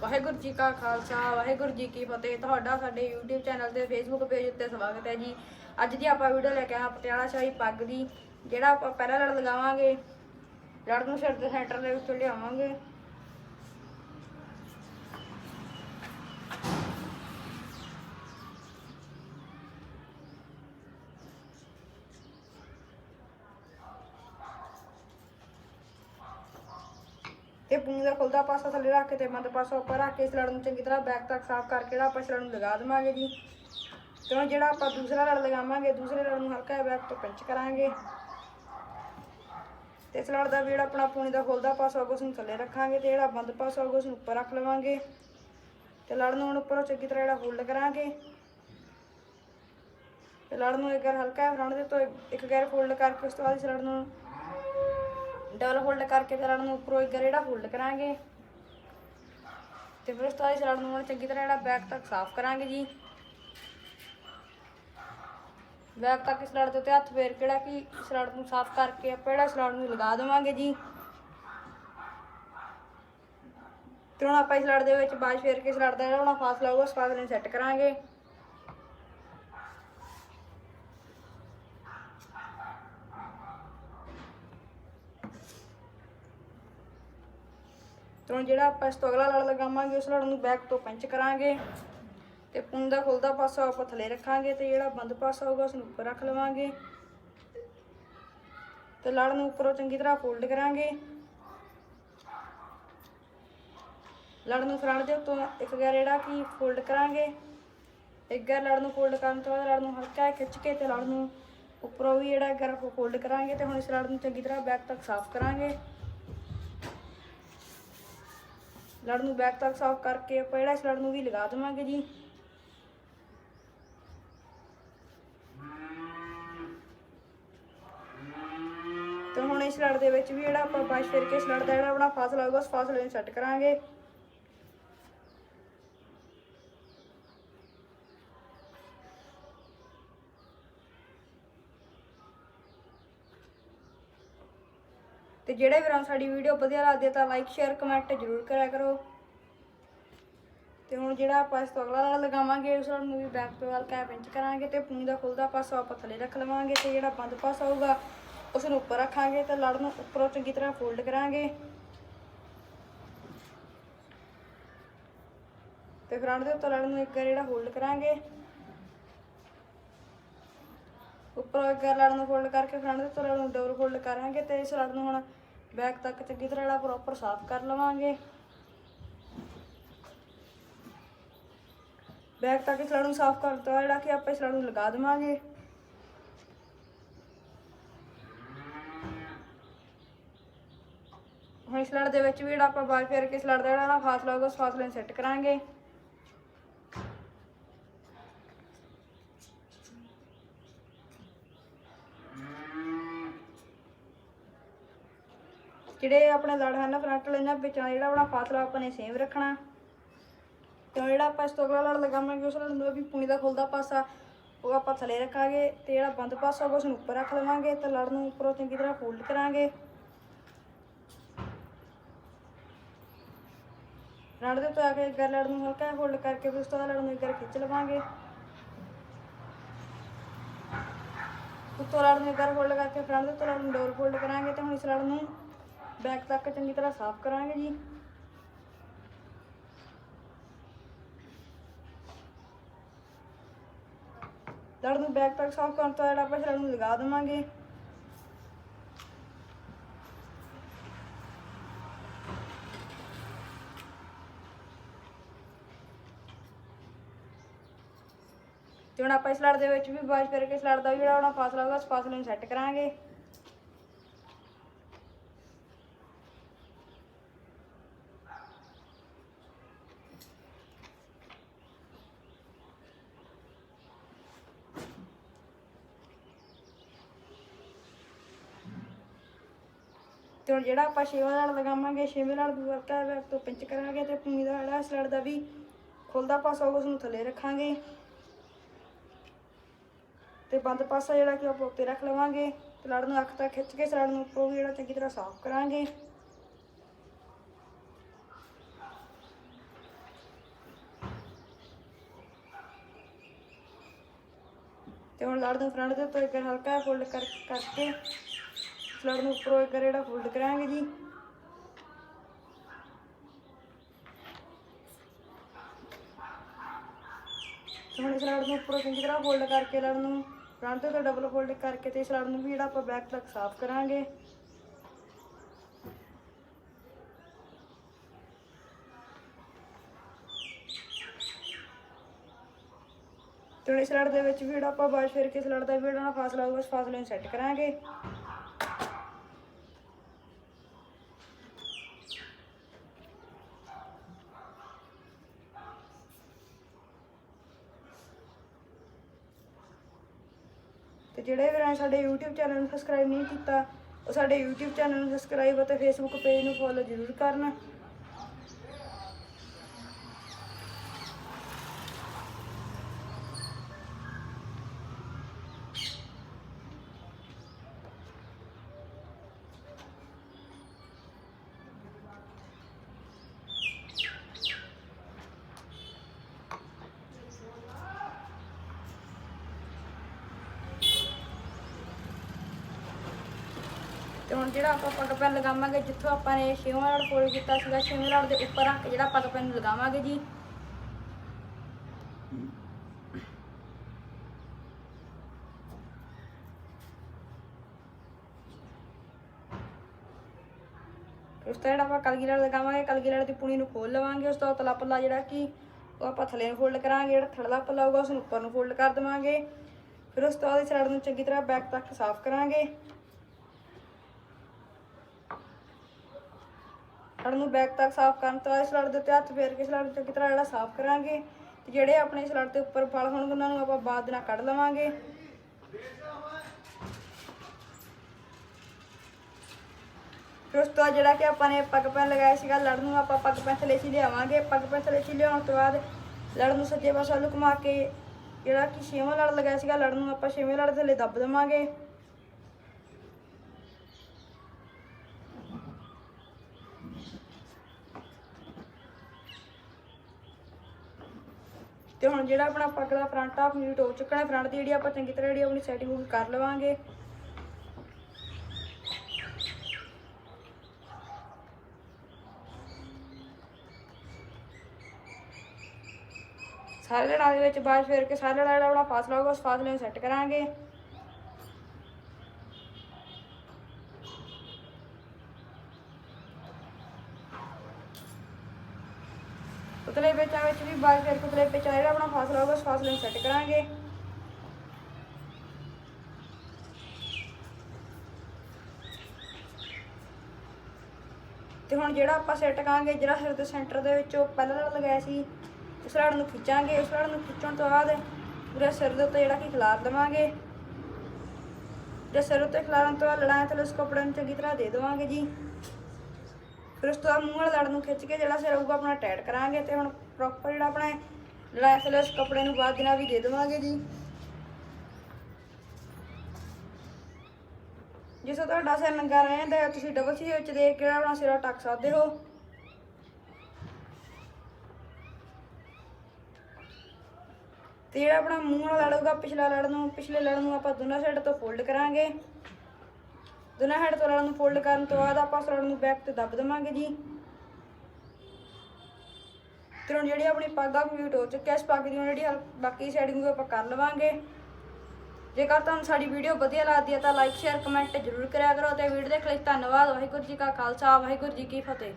ਵਾਹਿਗੁਰੂ ਜੀ ਕਾ ਖਾਲਸਾ, ਵਾਹਿਗੁਰੂ ਜੀ ਕੀ ਫਤਿਹ। ਤੁਹਾਡਾ ਸਾਡੇ YouTube ਚੈਨਲ ਤੇ Facebook ਪੇਜ ਉੱਤੇ ਸਵਾਗਤ ਹੈ ਜੀ। ਅੱਜ ਦੀ ਆਪਾਂ ਵੀਡੀਓ ਲੈ ਕੇ ਆਏ ਪਟਿਆਲਾ ਸ਼ਾਹੀ ਪੱਗ ਦੀ, ਜਿਹੜਾ ਆਪਾਂ ਪਹਿਲਾ ਲੜ ਲਗਾਵਾਂਗੇ ਲੜ ਨੂੰ ਸਿਰ ਸੈਂਟਰ ਦੇ ਵਿੱਚ ਲਿਆਵਾਂਗੇ। ਤੇ ਪੂੰਝ ਦਾ ਖੁੱਲਦਾ ਪਾਸਾ ਥੱਲੇ ਰੱਖ ਕੇ ਤੇ ਬੰਦ ਪਾਸਾ ਉੱਪਰ ਰੱਖ ਕੇ ਇਸ ਲੜ ਨੂੰ ਚੰਗੀ ਤਰ੍ਹਾਂ ਬੈਕ ਤੱਕ ਸਾਫ਼ ਕਰਕੇ ਜਿਹੜਾ ਆਪਾਂ ਇਸ ਲੜ ਨੂੰ ਲਗਾ ਦੇਵਾਂਗੇ ਜੀ। ਤੇ ਹੁਣ ਜਿਹੜਾ ਆਪਾਂ ਦੂਸਰਾ ਲੜ ਲਗਾਵਾਂਗੇ, ਦੂਸਰੇ ਲੜ ਨੂੰ ਹਲਕਾ ਬੈਕ ਤੋਂ ਪਿੰਚ ਕਰਾਂਗੇ। ਤੇ ਇਸ ਲੜ ਦਾ ਜਿਹੜਾ ਆਪਣਾ ਪੂਣੀ ਦਾ ਖੁੱਲਦਾ ਪਾਸਾ ਉਸ ਨੂੰ ਥੱਲੇ ਰੱਖਾਂਗੇ ਤੇ ਜਿਹੜਾ ਬੰਦ ਪਾਸਾ ਉਸ ਨੂੰ ਉੱਪਰ ਰੱਖ ਲਵਾਂਗੇ। ਤੇ ਲੜ ਨੂੰ ਹੁਣ ਉੱਪਰੋਂ ਚੰਗੀ ਤਰ੍ਹਾਂ ਜਿਹੜਾ ਫੋਲਡ ਕਰਾਂਗੇ। ਤੇ ਲੜ ਨੂੰ ਇੱਕ ਵਾਰ ਹਲਕਾ ਫਰੰਟ ਦੇ ਤੋਂ ਇੱਕ ਗੈਰ ਫੋਲਡ ਕਰਕੇ ਉਸ ਤੋਂ ਬਾਅਦ ਇਸ ਲੜ ਨੂੰ ਡਬਲ ਫੋਲਡ ਕਰਕੇ ਫਿਰ ਲੜ ਨੂੰ ਉੱਪਰੋਂ ਇੱਕ ਜਿਹੜਾ ਫੋਲਡ ਕਰਾਂਗੇ। ਤੇ ਫਿਰ ਉਸ ਤੋਂ ਬਾਅਦ ਇਸ ਨੂੰ ਚੰਗੀ ਤਰ੍ਹਾਂ ਜਿਹੜਾ ਬੈਕ ਤੱਕ ਸਾਫ਼ ਕਰਾਂਗੇ ਜੀ। ਬੈਕ ਤੱਕ ਸਲੜ ਦੇ ਉੱਤੇ ਹੱਥ ਫੇਰ ਕਿਹੜਾ ਕਿ ਸਲੜ ਨੂੰ ਸਾਫ਼ ਕਰਕੇ ਆਪਾਂ ਜਿਹੜਾ ਇਸ ਨੂੰ ਲਗਾ ਦੇਵਾਂਗੇ ਜੀ। ਤੇ ਹੁਣ ਆਪਾਂ ਇਸ ਲੜ ਦੇ ਵਿੱਚ ਬਾਜ ਫੇਰ ਕੇ ਸਲੜ ਦਾ ਜਿਹੜਾ ਹੁਣ ਫਾਸਲਾ ਹੋਊਗਾ, ਉਸ ਫਾਸਲੇ ਨੂੰ ਸੈੱਟ ਕਰਾਂਗੇ। ਤੇ ਹੁਣ ਜਿਹੜਾ ਆਪਾਂ ਇਸ ਤੋਂ ਅਗਲਾ ਲੜ ਲਗਾਵਾਂਗੇ, ਉਸ ਲੜ ਨੂੰ ਬੈਕ ਤੋਂ ਪੰਚ ਕਰਾਂਗੇ ਤੇ ਪੁੰਨ ਦਾ ਖੁੱਲਦਾ ਪਾਸਾ ਆਪਾਂ ਥੱਲੇ ਰੱਖਾਂਗੇ ਤੇ ਜਿਹੜਾ ਬੰਦ ਪਾਸਾ ਹੋਊਗਾ, ਉਸ ਨੂੰ ਉੱਪਰ ਰੱਖ ਲਵਾਂਗੇ ਤੇ ਲੜ ਨੂੰ ਉੱਪਰੋਂ ਚੰਗੀ ਤਰ੍ਹਾਂ ਫੋਲਡ ਕਰਾਂਗੇ। ਲੜ ਨੂੰ ਫਰੰਟ ਦੇ ਉੱਤੋਂ ਇੱਕ ਗੈਰ ਜਿਹੜਾ ਕਿ ਫੋਲਡ ਕਰਾਂਗੇ। ਇੱਕ ਗੈਰ ਲੜ ਨੂੰ ਫੋਲਡ ਕਰਨ ਤੋਂ ਬਾਅਦ ਲੜ ਨੂੰ ਹਲਕਾ ਖਿੱਚ ਕੇ ਤੇ ਲੜ ਨੂੰ ਉੱਪਰੋਂ ਵੀ ਜਿਹੜਾ ਗੈਰ ਫੋਲਡ ਕਰਾਂਗੇ ਤੇ ਹੁਣ ਇਸ ਲੜ ਨੂੰ ਚੰਗੀ ਤਰ੍ਹਾਂ ਬੈਕ ਤੱਕ ਸਾਫ਼ ਕਰਾਂਗੇ। ਲੜ ਨੂੰ ਬੈਕ ਤੱਕ ਸਾਫ਼ ਕਰਕੇ ਆਪਾਂ ਜਿਹੜਾ ਇਸ ਲੜ ਨੂੰ ਵੀ ਲਗਾ ਦੇਵਾਂਗੇ ਜੀ। ਤੇ ਹੁਣ ਇਸ ਲੜ ਦੇ ਵਿੱਚ ਵੀ ਜਿਹੜਾ ਆਪਾਂ ਬਾਸ਼ ਫਿਰ ਕੇ ਇਸ ਲੜ ਦਾ ਜਿਹੜਾ ਆਪਣਾ ਫਾਸਲਾ ਹੋਊਗਾ, ਉਸ ਫਾਸਲੇ ਨੂੰ ਸੈੱਟ ਕਰਾਂਗੇ। ਤੇ ਜਿਹੜੇ ਵੀਰਾਂ ਨੂੰ ਸਾਡੀ ਵੀਡੀਓ ਵਧੀਆ ਲੱਗਦੀ ਹੈ ਤਾਂ ਲਾਈਕ ਸ਼ੇਅਰ ਕਮੈਂਟ ਜ਼ਰੂਰ ਕਰਿਆ ਕਰੋ। ਤੇ ਹੁਣ ਜਿਹੜਾ ਆਪਾਂ ਇਸ ਤੋਂ ਅਗਲਾ ਲੜ ਲਗਾਵਾਂਗੇ, ਉਸ ਨੂੰ ਵੀ ਬੈਕ ਤੋਂ ਹਲਕਾ ਪਿੰਚ ਕਰਾਂਗੇ ਤੇ ਪੂਣੀ ਦਾ ਖੁੱਲਦਾ ਪਾਸਾ ਆਪਾਂ ਥੱਲੇ ਰੱਖ ਲਵਾਂਗੇ ਤੇ ਜਿਹੜਾ ਬੰਦ ਪਾਸਾ ਹੋਊਗਾ ਉਸ ਨੂੰ ਉੱਪਰ ਰੱਖਾਂਗੇ ਤੇ ਲੜ ਨੂੰ ਉੱਪਰੋਂ ਚੰਗੀ ਤਰ੍ਹਾਂ ਫੋਲਡ ਕਰਾਂਗੇ। ਤੇ ਫਰੰਟ ਦੇ ਉੱਤੇ ਲੜ ਨੂੰ ਇੱਕ ਵਾਰ ਜਿਹੜਾ ਹੋਲਡ ਕਰਾਂਗੇ। ਉੱਪਰੋਂ ਲੜ ਨੂੰ ਫੋਲਡ ਕਰਕੇ ਫਰੰਟ ਦੇ ਉੱਤੇ ਨੂੰ ਡਬਲ ਫੋਲਡ ਕਰਾਂਗੇ ਤੇ ਇਸ ਲੜ ਨੂੰ ਹੁਣ ਬੈਕ ਤੱਕ ਚੰਗੀ ਤਰ੍ਹਾਂ ਜਿਹੜਾ ਪ੍ਰੋਪਰ ਸਾਫ਼ ਕਰ ਲਵਾਂਗੇ। ਬੈਕ ਤੱਕ ਇਸ ਲੜ ਨੂੰ ਸਾਫ਼ ਕਰਨ ਤੋਂ ਬਾਅਦ ਜਿਹੜਾ ਕਿ ਆਪਾਂ ਇਸ ਲੜ ਨੂੰ ਲਗਾ ਦੇਵਾਂਗੇ। ਹੁਣ ਇਸ ਲੜ ਦੇ ਵਿੱਚ ਵੀ ਜਿਹੜਾ ਆਪਾਂ ਬਾਅਦ ਫੇਰ ਕੇ ਇਸ ਲੜ ਦਾ ਜਿਹੜਾ ਨਾ ਫਾਸਲਾ ਹੋਊਗਾ, ਉਸ ਫਾਸਲੇ ਨੂੰ ਸੈੱਟ ਕਰਾਂਗੇ। ਜਿਹੜੇ ਆਪਣੇ ਲੜ ਹਨ ਫਰੰਟ ਵਾਲੇ ਇਹਨਾਂ ਵਿੱਚੋਂ ਜਿਹੜਾ ਆਪਣਾ ਫਾਸਲਾ ਆਪਾਂ ਨੇ ਸੇਮ ਰੱਖਣਾ। ਤੇ ਹੁਣ ਜਿਹੜਾ ਆਪਾਂ ਇਸ ਤੋਂ ਅਗਲਾ ਲੜ ਲਗਾਵਾਂਗੇ, ਉਸ ਲੜ ਨੂੰ ਵੀ ਪੂਣੀ ਦਾ ਖੁੱਲਦਾ ਪਾਸਾ, ਉਹ ਆਪਾਂ ਥੱਲੇ ਰੱਖਾਂਗੇ ਤੇ ਜਿਹੜਾ ਬੰਦ ਪਾਸਾ ਹੋਊਗਾ ਉਸ ਨੂੰ ਉੱਪਰ ਰੱਖ ਲਵਾਂਗੇ ਤੇ ਲੜ ਨੂੰ ਉੱਪਰੋਂ ਚੰਗੀ ਤਰ੍ਹਾਂ ਫੋਲਡ ਕਰਾਂਗੇ। ਲੜ ਦੇ ਉੱਤੇ ਆ ਕੇ ਇੱਕ ਲੜ ਨੂੰ ਹਲਕਾ ਫੋਲਡ ਕਰਕੇ ਫਿਰ ਉਸ ਤੋਂ ਲੜ ਨੂੰ ਇੱਕ ਵਾਰ ਖਿੱਚ ਲਵਾਂਗੇ। ਉੱਤੋਂ ਲੜ ਨੂੰ ਇੱਕ ਵਾਰ ਫੋਲਡ ਕਰਕੇ ਫਰੰਟ ਦੇ ਉੱਤੇ ਲੜ ਨੂੰ ਡੋਰ ਫੋਲਡ ਕਰਾਂਗੇ ਤੇ ਹੁਣ ਇਸ ਲੜ ਨੂੰ ਬੈਕ ਤੱਕ ਚੰਗੀ ਤਰ੍ਹਾਂ ਸਾਫ਼ ਕਰਾਂਗੇ ਜੀ। ਲੜ ਨੂੰ ਬੈਕ ਤੱਕ ਸਾਫ਼ ਕਰਨ ਤੋਂ ਜਿਹੜਾ ਆਪਾਂ ਇਸ ਨੂੰ ਲਗਾ ਦੇਵਾਂਗੇ। ਤੇ ਹੁਣ ਆਪਾਂ ਇਸ ਲੜ ਦੇ ਵਿੱਚ ਵੀ ਬਾਜ ਕਰਕੇ ਇਸ ਲੜ ਦਾ ਵੀ ਜਿਹੜਾ ਆਪਣਾ ਫਾਸਲਾ ਹੋਊਗਾ, ਉਸ ਫਾਸਲੇ ਨੂੰ ਸੈੱਟ ਕਰਾਂਗੇ। ਹੁਣ ਜਿਹੜਾ ਆਪਾਂ ਛੇਵਾਂ ਲੜ ਲਗਾਵਾਂਗੇ, ਛੇਵੇਂ ਲੜ ਦੂ ਵਰਤਾ ਤੋਂ ਪਿੰਚ ਕਰਾਂਗੇ ਤੇ ਪੂਣੀ ਦਾ ਜਿਹੜਾ ਸਲੜ ਦਾ ਵੀ ਖੁੱਲਦਾ ਪਾਸਾ ਉਸ ਨੂੰ ਥੱਲੇ ਰੱਖਾਂਗੇ। ਤੇ ਬੰਦ ਪਾਸਾ ਜਿਹੜਾ ਕਿ ਆਪਾਂ ਉੱਤੇ ਰੱਖ ਲਵਾਂਗੇ ਤੇ ਨੂੰ ਅੱਖ ਤੱਕ ਖਿੱਚ ਕੇ ਸਲੜ ਨੂੰ ਉੱਪਰੋਂ ਜਿਹੜਾ ਚੰਗੀ ਤਰ੍ਹਾਂ ਸਾਫ਼ ਕਰਾਂਗੇ। ਤੇ ਹੁਣ ਲੜ ਨੂੰ ਫਰੰਟ ਦੇ ਉੱਤੇ ਹਲਕਾ ਫੋਲਡ ਕਰਕੇ ਇਸ ਨੂੰ ਉੱਪਰੋਂ ਇੱਕ ਜਿਹੜਾ ਫੋਲਡ ਕਰਾਂਗੇ ਜੀ। ਤੇ ਹੁਣ ਇਸ ਨੂੰ ਉੱਪਰੋਂ ਚੰਗੀ ਤਰ੍ਹਾਂ ਫੋਲਡ ਕਰਕੇ ਲੜ ਨੂੰ ਫਰੰਟ ਦੇ ਡਬਲ ਫੋਲਡ ਕਰਕੇ ਤੇ ਇਸ ਨੂੰ ਵੀ ਜਿਹੜਾ ਆਪਾਂ ਬੈਕ ਤੱਕ ਸਾਫ਼ ਕਰਾਂਗੇ। ਤੇ ਹੁਣ ਇਸ ਲੜ ਦੇ ਵਿੱਚ ਵੀ ਜਿਹੜਾ ਆਪਾਂ ਬਾਅਦ ਫਿਰ ਕੇ ਇਸ ਲੜ ਦਾ ਵੀ ਜਿਹੜਾ ਫਾਸਲਾ ਉਸ ਫਾਸਲੇ ਨੂੰ ਸੈੱਟ ਕਰਾਂਗੇ। ਜਿਹੜੇ ਵੀਰਾਂ ਨੇ ਸਾਡੇ YouTube ਚੈਨਲ ਨੂੰ ਸਬਸਕ੍ਰਾਈਬ ਨਹੀਂ ਕੀਤਾ, ਉਹ ਸਾਡੇ YouTube ਚੈਨਲ ਨੂੰ ਸਬਸਕ੍ਰਾਈਬ ਅਤੇ Facebook ਪੇਜ ਨੂੰ ਫੋਲੋ ਜ਼ਰੂਰ ਕਰਨ। ਹੁਣ ਜਿਹੜਾ ਆਪਾਂ ਪੱਗ ਪੈਨ ਲਗਾਵਾਂਗੇ, ਜਿੱਥੋਂ ਆਪਾਂ ਨੇ ਛੇਵਾਂ ਲੜ ਫੋਲਡ ਕੀਤਾ ਸੀਗਾ, ਛੇਵੇਂ ਲੜ ਦੇ ਉੱਪਰ ਰੱਖ ਕੇ ਜਿਹੜਾ ਪੱਗ ਪੈਨ ਲਗਾਵਾਂਗੇ ਜੀ। ਉਸ ਤੋਂ ਜਿਹੜਾ ਆਪਾਂ ਕਲਗੀ ਲੜ ਲਗਾਵਾਂਗੇ, ਕਲਗੀ ਲੜ ਦੀ ਪੁਣੀ ਨੂੰ ਖੋਲ ਲਵਾਂਗੇ, ਉਸ ਤੋਂ ਤਲਾ ਪੱਲਾ ਜਿਹੜਾ ਕਿ ਉਹ ਆਪਾਂ ਥੱਲੇ ਨੂੰ ਫੋਲਡ ਕਰਾਂਗੇ, ਜਿਹੜਾ ਥੜਲਾ ਪੱਲਾ ਹੋਊਗਾ ਉਸ ਨੂੰ ਉੱਪਰ ਨੂੰ ਫੋਲਡ ਕਰ ਦੇਵਾਂਗੇ। ਫਿਰ ਉਸ ਤੋਂ ਬਾਅਦ ਇਸ ਲੜ ਨੂੰ ਚੰਗੀ ਤਰ੍ਹਾਂ ਬੈਕ ਤੱਕ ਸਾਫ਼ ਕਰਾਂਗੇ। ਲੜ ਨੂੰ ਬੈਕ ਤੱਕ ਸਾਫ਼ ਕਰਨ ਤੋਂ ਬਾਅਦ ਸਲੜ ਦੇ ਉੱਤੇ ਹੱਥ ਫੇਰ ਕੇ ਸਲੜ ਨੂੰ ਚੰਗੀ ਤਰ੍ਹਾਂ ਜਿਹੜਾ ਸਾਫ਼ ਕਰਾਂਗੇ ਤੇ ਜਿਹੜੇ ਆਪਣੇ ਸਲੜ ਦੇ ਉੱਪਰ ਫਲ ਹੋਣਗੇ, ਉਹਨਾਂ ਨੂੰ ਆਪਾਂ ਬਾਅਦ ਨਾਲ ਕੱਢ ਲਵਾਂਗੇ। ਫਿਰ ਉਸ ਤੋਂ ਬਾਅਦ ਜਿਹੜਾ ਕਿ ਆਪਾਂ ਨੇ ਪੱਗ ਪੈਨ ਲਗਾਇਆ ਸੀਗਾ, ਲੜ ਨੂੰ ਆਪਾਂ ਪੱਗ ਪੈਨ ਥੱਲੇ ਸੀ ਲਿਆਵਾਂਗੇ। ਪੱਗ ਪੈਨ ਥੱਲੇ ਸੀ ਲਿਆਉਣ ਤੋਂ ਬਾਅਦ ਲੜ ਨੂੰ ਸੱਜੇ ਪਾਸੇ ਵੱਲ ਘੁਮਾ ਕੇ ਜਿਹੜਾ ਕਿ ਛੇਵਾਂ ਲੜ ਲਗਾਇਆ ਸੀਗਾ, ਲੜ ਨੂੰ ਆਪਾਂ ਛੇਵੇਂ ਲੜ ਥੱਲੇ ਦੱਬ ਦੇਵਾਂਗੇ। ਤੇ ਹੁਣ ਜਿਹੜਾ ਆਪਣਾ ਪੱਗ ਦਾ ਫਰੰਟ ਆ ਮਿਊਟ ਹੋ ਚੁੱਕਾ ਹੈ ਫਰੰਟ ਦੀ ਜਿਹੜੀ ਆਪਾਂ ਚੰਗੀ ਤਰ੍ਹਾਂ ਜਿਹੜੀ ਆਪਣੀ ਸੈਟਿੰਗ ਉਹ ਕਰ ਲਵਾਂਗੇ। ਸਾਰੇ ਲੜਾਂ ਦੇ ਵਿੱਚ ਬਾਅਦ ਫੇਰ ਕੇ ਸਾਰੇ ਲੜਾ ਜਿਹੜਾ ਆਪਣਾ ਫਾਸਲਾ ਹੋਊਗਾ, ਉਸ ਫਾਸਲੇ ਨੂੰ ਸੈੱਟ ਕਰਾਂਗੇ। ਪੇਚਾਂ ਵਿੱਚ ਵੀ ਬਾਅਦ ਫੇਰ ਕੇ ਉਤਲੇ ਪੇਚਾਂ ਜਿਹੜਾ ਆਪਣਾ ਫਾਸਲਾ ਹੋਊਗਾ, ਉਸ ਫਾਸਲੇ ਨੂੰ ਸੈੱਟ ਕਰਾਂਗੇ। ਤੇ ਹੁਣ ਜਿਹੜਾ ਆਪਾਂ ਸੈੱਟ ਕਰਾਂਗੇ, ਜਿਹੜਾ ਸਿਰ ਦੇ ਸੈਂਟਰ ਦੇ ਵਿੱਚੋਂ ਪਹਿਲਾਂ ਲੜ ਲਗਾਇਆ ਸੀ, ਉਸ ਲੜ ਨੂੰ ਖਿੱਚਾਂਗੇ। ਉਸ ਲੜ ਨੂੰ ਖਿੱਚਣ ਤੋਂ ਬਾਅਦ ਪੂਰੇ ਸਿਰ ਦੇ ਉੱਤੇ ਜਿਹੜਾ ਕਿ ਖਿਲਾਰ ਦੇਵਾਂਗੇ। ਜੇ ਸਿਰ ਉੱਤੇ ਖਿਲਾਰਨ ਤੋਂ ਬਾਅਦ ਲੜਾਇਆ ਤੇ ਉਸ ਕੱਪੜੇ ਨੂੰ ਚੰਗੀ ਤਰ੍ਹਾਂ ਦੇ ਦੇਵਾਂਗੇ ਜੀ। ਫਿਰ ਉਸ ਤੋਂ ਬਾਅਦ ਮੂੰਹ ਵਾਲੇ ਲੜ ਨੂੰ ਖਿੱਚ ਕੇ ਜਿਹੜਾ ਸਿਰ ਹੋਊਗਾ ਆਪਣਾ ਟਾਈਟ ਕਰਾਂਗੇ ਤੇ ਹੁਣ ਪ੍ਰੋਪਰ ਜਿਹੜਾ ਆਪਣਾ ਲੜਾਇਆ ਕੱਪੜੇ ਨੂੰ ਬਾਅਦ ਦਿਨਾਂ ਵੀ ਦੇ ਦੇਵਾਂਗੇ ਜੀ। ਜਿਸ ਤੁਹਾਡਾ ਸਿਰ ਨੰਗਾ ਰਹਿੰਦਾ ਹੈ, ਤੁਸੀਂ ਡਬਲ ਸੀ ਵਿੱਚ ਦੇਖ ਕੇ ਆਪਣਾ ਸਿਰਾ ਟੱਕ ਸਕਦੇ ਹੋ। ਤੇ ਜਿਹੜਾ ਆਪਣਾ ਮੂੰਹ ਵਾਲਾ ਲੜੂਗਾ, ਪਿਛਲਾ ਲੜ ਨੂੰ, ਪਿਛਲੇ ਲੜ ਨੂੰ ਆਪਾਂ ਦੋਨਾਂ ਸਾਈਡ ਤੋਂ ਫੋਲਡ ਕਰਾਂਗੇ। ਦੋਨਾਂ ਸਾਈਡ ਤੋਂ ਲੜ ਨੂੰ ਫੋਲਡ ਕਰਨ ਤੋਂ ਬਾਅਦ ਆਪਾਂ ਉਸ ਲੜ ਨੂੰ ਬੈਕ ਤੇ ਦੱਬ ਦੇਵਾਂਗੇ ਜੀ। ਤੇ ਹੁਣ ਜਿਹੜੀ ਆਪਣੀ ਪੱਗ ਆ ਮਿਊਟ ਹੋ ਚੁੱਕਿਆ ਇਸ ਪੱਗ ਦੀ ਹੁਣ ਜਿਹੜੀ ਬਾਕੀ ਸੈਟਿੰਗ ਆਪਾਂ ਕਰ ਲਵਾਂਗੇ। ਜੇਕਰ ਤੁਹਾਨੂੰ ਸਾਡੀ ਵੀਡੀਓ ਵਧੀਆ ਲੱਗਦੀ ਹੈ ਤਾਂ ਲਾਈਕ ਸ਼ੇਅਰ ਕਮੈਂਟ ਜ਼ਰੂਰ ਕਰਿਆ ਕਰੋ ਤੇ ਵੀਡੀਓ ਦੇਖਣ ਲਈ। ਧੰਨਵਾਦ, ਵਾਹਿਗੁਰੂ ਜੀ ਕਾ ਖਾਲਸਾ, ਵਾਹਿਗੁਰੂ ਜੀ ਕੀ ਫਤਿਹ।